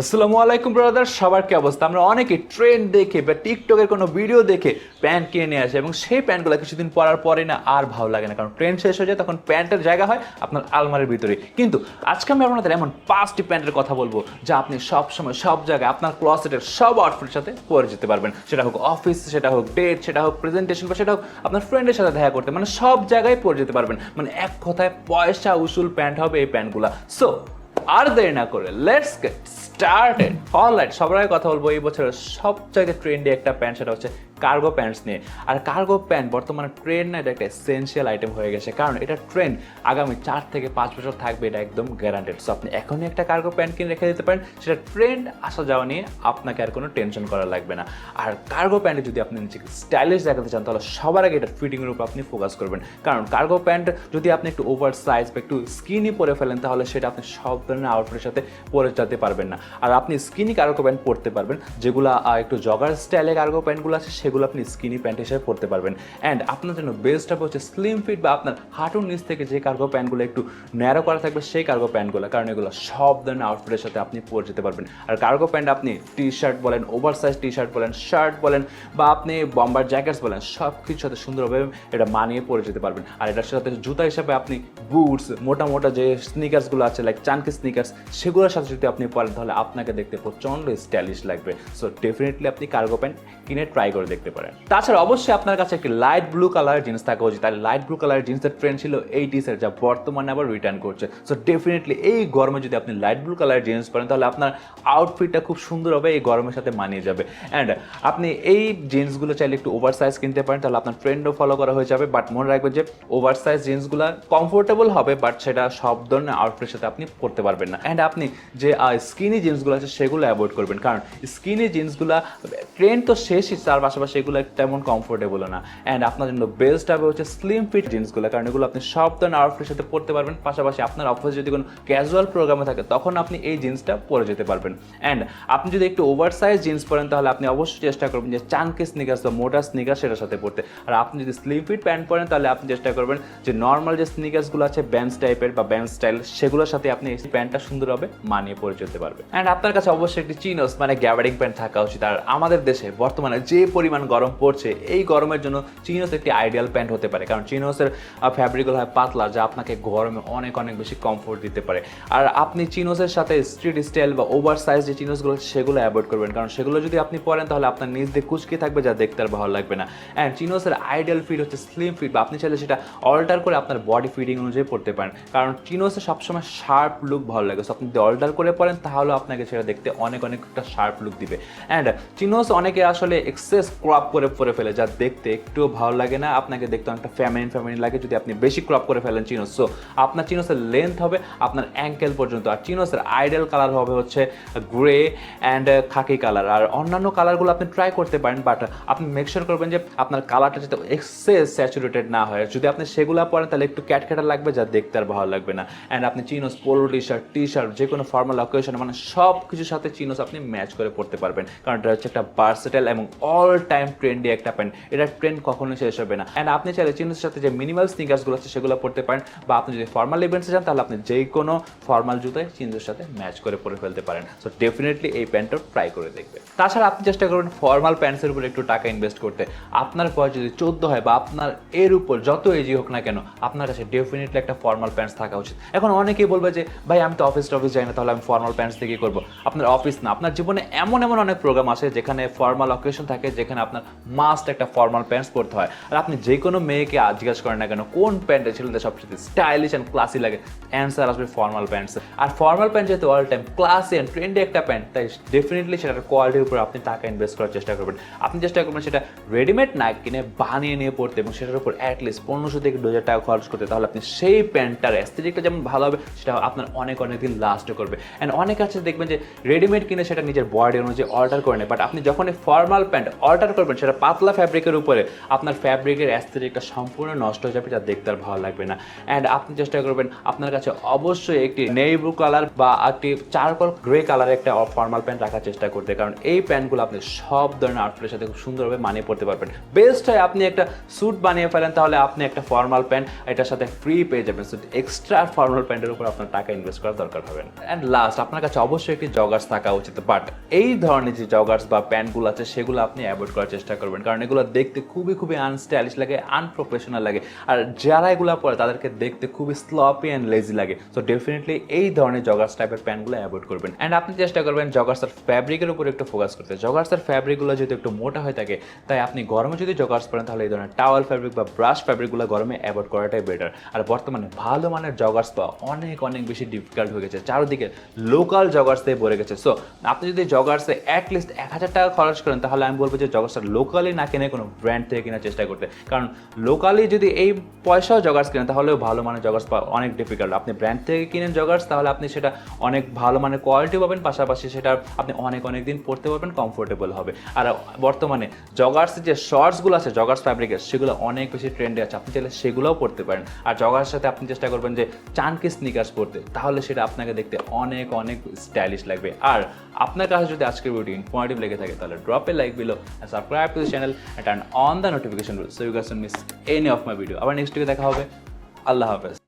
আসসালামু আলাইকুম ব্রাদার সবার কি অবস্থা? আমরা অনেকে ট্রেন্ড দেখে বা টিকটকের কোনো ভিডিও দেখে প্যান্ট কিনে নিয়ে আসে এবং সেই প্যান্টগুলো কিছুদিন পরার পরে না আর ভালো লাগে না। কারণ ট্রেন্ড শেষ হয়ে যায়, তখন প্যান্টের জায়গা হয় আপনার আলমারির ভিতরে। কিন্তু আজকে আমি আপনাদের এমন পাঁচটি প্যান্টের কথা বলব যা আপনি সব সময় সব জায়গায় আপনার ক্লসেটের সব আউটফিটের সাথে পরে যেতে পারবেন। সেটা হোক অফিস সেটা হোক ডেট সেটা হোক প্রেজেন্টেশন বা সেটা হোক আপনার ফ্রেন্ডের সাথে দেখা করতে মানে সব জায়গায় পরে যেতে পারবেন। মানে এক কথায় পয়সা উসুল প্যান্ট হবে এই প্যান্টগুলো সো আর দেরি না করে লেটস গেট স্টার্টেড অলরাইট সবার কথা বলব এই বছরের সব জায়গায় ট্রেন্ডি একটা প্যান্ট সেটা হচ্ছে কার্গো প্যান্টস নিয়ে। আর কার্গো প্যান্ট বর্তমানে ট্রেন্ড না, এটা একটা এসেন্সিয়াল আইটেম হয়ে গেছে। কারণ এটা ট্রেন্ড আগামী চার থেকে পাঁচ বছর থাকবে, এটা একদম গ্যারান্টেড সো আপনি এখনই একটা কার্গো প্যান্ট কিনে রেখে দিতে পারেন, সেটা ট্রেন্ড আসা যাওয়া নিয়ে আপনাকে আর কোনো টেনশন করা লাগবে না। আর কার্গো প্যান্টে যদি আপনি নিজেকে স্টাইলিশ দেখাতে চান, তাহলে সবার আগে এটা ফিটিংয়ের উপর আপনি ফোকাস করবেন। কারণ কার্গো প্যান্ট যদি আপনি একটু ওভার সাইজ বা একটু স্কিনি পরে ফেলেন, তাহলে সেটা আপনি সব ধরনের আউটফিটের সাথে পরে যেতে পারবেন না। আর আপনি স্কিনি কার্গো প্যান্ট পরতে পারবেন, যেগুলো একটু জগার স্টাইলে কার্গো প্যান্টগুলো আছে সেগুলো আপনি স্কিনি প্যান্ট হিসেবে পরতে পারবেন। অ্যান্ড আপনার জন্য বেস্ট হবে হচ্ছে স্লিম ফিট বা আপনার হাঁটুর নিচ থেকে যে কার্গো প্যান্টগুলো একটু ন্যারো করা থাকবে সেই কার্গো প্যান্টগুলো কারণ এগুলো সব ধরনের আউটফিটের সাথে আপনি পরে যেতে পারবেন। আর কার্গো প্যান্ট আপনি টি শার্ট বলেন ওভার সাইজ টি শার্ট বলেন শার্ট বলেন বা আপনি বম্বার জ্যাকেটস বলেন সব কিছুর সাথে সুন্দরভাবে এটা মানিয়ে পরে যেতে পারবেন। আর এটার সাথে জুতা হিসাবে আপনি বুটস মোটা মোটা যে স্নিকার্সগুলো আছে লাইক চানকি স্নিকার্স সেগুলোর সাথে যদি আপনি পরেন, তাহলে আপনাকে দেখতে প্রচণ্ড স্টাইলিশ লাগবে। সো ডেফিনেটলি আপনি কার্গো প্যান্ট কিনে ট্রাই করে দেখতে পারেন। তাছাড়া অবশ্যই আপনার কাছে একটি লাইট ব্লু কালারের জিন্স থাকা উচিত। আর লাইট ব্লু কালারের জিন্সের ট্রেন্ড ছিল এইটিসের যা বর্তমানে আবার রিটার্ন করছে। সো ডেফিনেটলি এই গরমে যদি আপনি লাইট ব্লু কালারের জিন্স পরেন, তাহলে আপনার আউটফিটটা খুব সুন্দর হবে, এই গরমের সাথে মানিয়ে যাবে। অ্যান্ড আপনি এই জিন্সগুলো চাইলে একটু ওভার সাইজ কিনতে পারেন, তাহলে আপনার ট্রেন্ডও ফলো করা হয়ে যাবে। বাট মনে রাখবেন যে ওভার সাইজ জিন্সগুলো কমফোর্টেবল হবে বাট সেটা সব ধরনের আউটফিটের সাথে আপনি পরতে পারবেন না। অ্যান্ড আপনি যে স্কিনি জিন্সগুলো আছে, সেগুলো অ্যাভয়েড করবেন। কারণ স্কিনি জিন্সগুলো ট্রেন্ড তো শেষই, তার পাশাপাশি এগুলো তেমন কমফোর্টেবলও না। অ্যান্ড আপনার জন্য বেস্ট হবে হচ্ছে স্লিম ফিট জিন্সগুলো কারণ এগুলো আপনি সব ধরনের আউটফিটের সাথে পরতে পারবেন। পাশাপাশি আপনার অফিসে যদি কোনো ক্যাজুয়াল প্রোগ্রামে থাকে, তখন আপনি এই জিন্সটা পরে যেতে পারবেন। অ্যান্ড আপনি যদি একটু ওভার সাইজ জিন্স পরেন, তাহলে আপনি অবশ্যই চেষ্টা করবেন যে চানকে স্নিকার্স বা মোটা স্নিকার সেটার সাথে পরতে। আর আপনি যদি স্লিম ফিট প্যান্ট পরেন, তাহলে আপনি চেষ্টা করবেন যে নর্মাল যে স্নিকার্সগুলো আছে ব্যান্স টাইপের বা ব্যান্স স্টাইল সেগুলোর সাথে আপনি এই প্যান্টটা সুন্দরভাবে মানিয়ে পরে যেতে পারবেন। অ্যান্ড আপনার কাছে অবশ্যই একটি চিনোস মানে গ্যাবারিং প্যান্ট থাকা উচিত। আর আমাদের দেশে, বর্তমানে যে পরিমাণ গরম পড়ছে, এই গরমের জন্য চিনোস একটি আইডিয়াল প্যান্ট হতে পারে। কারণ চিনোসের ফ্যাব্রিকগুলো হয় পাতলা, যা আপনাকে গরমে অনেক অনেক বেশি কমফোর্ট দিতে পারে। আর আপনি চিনোসের সাথে স্ট্রিট স্টাইল বা ওভার সাইজ যে চিনোসগুলো সেগুলো অ্যাভয়েড করবেন। কারণ সেগুলো যদি আপনি পরেন, তাহলে আপনার নিজ দিয়ে কুচকে থাকবে, যা দেখতে আর ভালো লাগবে না। অ্যান্ড চিনোসের আইডিয়াল ফিট হচ্ছে স্লিম ফিট বা আপনি চাইলে সেটা অল্টার করে আপনার বডি ফিটিং অনুযায়ী পড়তে পারেন। কারণ চিনোসে সবসময় শার্প লুক ভালো লাগে। সো আপনি যদি অল্টার করে পরেন তাহলে আপনাকে সেটা দেখতে অনেক অনেক একটা শার্প লুক দিবে। অ্যান্ড চিনোস অনেকে আসলে এক্সেস ক্রপ করে পরে ফেলে, যা দেখতে একটুও ভালো লাগে না। আপনাকে দেখতে অনেকটা ফ্যামিলিন ফ্যামিলিন লাগে যদি আপনি বেশি ক্রপ করে ফেলেন চিনোস। সো আপনার চিনোসের লেন্থ হবে আপনার অ্যাঙ্কেল পর্যন্ত। আর চিনোসের আইডিয়াল কালার হবে হচ্ছে গ্রে অ্যান্ড খাকি কালার আর অন্যান্য কালারগুলো আপনি ট্রাই করতে পারেন বাট আপনি মেকশোর করবেন যে আপনার কালারটা যাতে এক্সেস স্যাচুরেটেড না হয়। যদি আপনি সেগুলো পরেন, তাহলে একটু ক্যাটক্যাটা লাগবে, যা দেখতে আর ভালো লাগবে না। অ্যান্ড আপনি chinos polo T shirt T shirt যে কোনো ফর্মাল অকেশন মানে সব কিছুর সাথে চিনোস আপনি ম্যাচ করে পড়তে পারবেন। কারণ এটা হচ্ছে একটা ভার্সেটাইল এবং অল টাইম ট্রেন্ডি একটা প্যান্ট এটা ট্রেন্ড কখনোই শেষ হবে না। অ্যান্ড আপনি চাইলে চিনোসের সাথে যে মিনিমাল স্নিকার্সগুলো আছে, সেগুলো পড়তে পারেন। বা আপনি যদি ফর্মাল ইভেন্টসে যান, তাহলে আপনি যে কোনো ফর্মাল জুতোয় চিনোসের সাথে ম্যাচ করে পরে ফেলতে পারেন। সো ডেফিনেটলি এই প্যান্টটা ট্রাই করে দেখবেন। তাছাড়া আপনি চেষ্টা করবেন ফর্মাল প্যান্টসের উপর একটু টাকা ইনভেস্ট করতে। আপনার বয়স যদি চোদ্দ হয় বা আপনার এর উপর যত এজি হোক না কেন, আপনার কাছে ডেফিনেটলি একটা ফর্মাল প্যান্টস থাকা উচিত। এখন অনেকেই বলবে যে, ভাই, আমি তো অফিস টফিস যাই না, তাহলে আমি ফর্মাল প্যান্টস দিয়ে কি করব? আপনার অফিস না। আপনার জীবনে এমন এমন অনেক প্রোগ্রাম আছে যেখানে ফর্মাল অকেশন থাকে, যেখানে আপনার মাস্ট একটা ফর্মাল প্যান্টস পরতে হয়। আর আপনি যে কোনো মেয়েকে জিজ্ঞাসা করেন না কেন, কোন প্যান্টে ছেলেদের সবচেয়ে স্টাইলিশ অ্যান্ড ক্লাসি লাগে অ্যান্সার আসবে ফর্মাল প্যান্টস আর ফর্মাল প্যান্ট যেহেতু all time classy and trendy একটা প্যান্ট তাই ডেফিনেটলি সেটার কোয়ালিটির উপর আপনি টাকা ইনভেস্ট করার চেষ্টা করবেন। আপনি চেষ্টা করবেন সেটা রেডিমেড না কিনে বানিয়ে নিয়ে পড়তে এবং সেটার উপর অ্যাটলিস্ট পনেরোশো থেকে দু হাজার টাকা খরচ করতে, তাহলে আপনি সেই প্যান্টটার অ্যাস্থেটিকটা যেমন ভালো হবে, সেটা আপনার অনেক অনেক দিন লাস্ট করবে। অ্যান্ড অনেক আছে দেখবেন যে রেডিমেড কিনে সেটা নিজের বডি অনুযায়ী অর্ডার করে নেয় বাট আপনি যখন ফর্মাল প্যান্ট অল্টার স্টার্ট করবেন সেটা পাতলা ফ্যাব্রিকের উপরে আপনার ফ্যাব্রিকের অ্যাস্থেটিকটা সম্পূর্ণ নষ্ট হয়ে যাবে, যা দেখতে আর ভালো লাগবে না। অ্যান্ড আপনি চেষ্টা করবেন আপনার কাছে অবশ্যই একটি নেই ব্লু কালার বা একটি চারকোল গ্রে কালারের একটা ফর্মাল প্যান্ট রাখার চেষ্টা করতে, কারণ এই প্যান্টগুলো আপনি সব ধরনের আউটফিটের সাথে খুব সুন্দরভাবে মানিয়ে পড়তে পারবেন। বেস্ট হয় আপনি একটা স্যুট বানিয়ে ফেলেন, তাহলে আপনি একটা ফর্মাল প্যান্ট এটার সাথে ফ্রি পেয়ে যাবেন। সো এক্সট্রা ফর্মাল প্যান্টের উপর আপনার টাকা ইনভেস্ট করার দরকার হবে অ্যান্ড লাস্ট আপনার কাছে অবশ্যই একটি জগার্স থাকা উচিত বাট এই ধরনের যে জগার্স বা প্যান্টগুলো আছে, সেগুলো আপনি অ্যাভয়েড করার চেষ্টা করবেন। কারণ এগুলো দেখতে খুবই খুবই আনস্টাইলিশ লাগে আনপ্রফেশনাল লাগে। আর যারা এগুলো পরে, তাদেরকে দেখতে খুবই স্লপি অ্যান্ড লেজি লাগে। সো ডেফিনেটলি এই ধরনের জগার্স টাইপের প্যান্টগুলো অ্যাভয়েড করবেন। অ্যান্ড আপনি চেষ্টা করবেন জগার্সের ফ্যাব্রিকের উপর একটু ফোকাস করতে। জগার্সের ফ্যাব্রিকগুলো যদি একটু মোটা হয়ে থাকে, তাই আপনি গরমে যদি জগার্স পরেন, তাহলে এই ধরনের টাওয়াল ফ্যাব্রিক বা ব্রাশ ফ্যাব্রিকগুলো গরমে অ্যাভয়েড করাটাই বেটার আর বর্তমানে ভালো মানের জগার্স পাওয়া অনেক অনেক বেশি ডিফিকাল্ট হয়ে গেছে। চারদিকে লোকাল জগার্স দিয়ে ভরে গেছে। সো আপনি যদি জগার্সে অ্যাটলিস্ট এক হাজার টাকা খরচ করেন, তাহলে আমি বলব যে জগার্সটা লোকালি না কিনে কোনো ব্র্যান্ড থেকে কেনার চেষ্টা করতে। কারণ লোকালি যদি এই পয়সাও জগার্স কেনেন, তাহলেও ভালো মানের জগার্স পাওয়া অনেক ডিফিকাল্ট আপনি ব্র্যান্ড থেকে কিনেন জগার্স তাহলে আপনি সেটা অনেক ভালো মানের কোয়ালিটি পাবেন, পাশাপাশি সেটা আপনি অনেক অনেক দিন পরতে পারবেন কমফোর্টেবল হবে। আর বর্তমানে জগার্সের যে শর্টসগুলো আছে জগার্স ফ্যাব্রিকের সেগুলো অনেক বেশি ট্রেন্ডে আছে। আপনি চাইলে সেগুলোও পড়তে পারেন। আর জগার্সের সাথে আপনি চেষ্টা করবেন যে চানকি স্নিকার্স পরতে, তাহলে সেটা আপনাকে দেখতে অনেক অনেক স্টাইলিশ লাগবে। আর আপনার কাছে যদি আজকের ভিডিও ইনফরমেটিভ লেগে থাকে, তাহলে drop like below subscribe to the channel and turn on the notification so you can miss any of my video আবার নেক্সট উইকে দেখা হবে। আল্লাহ হাফেজ।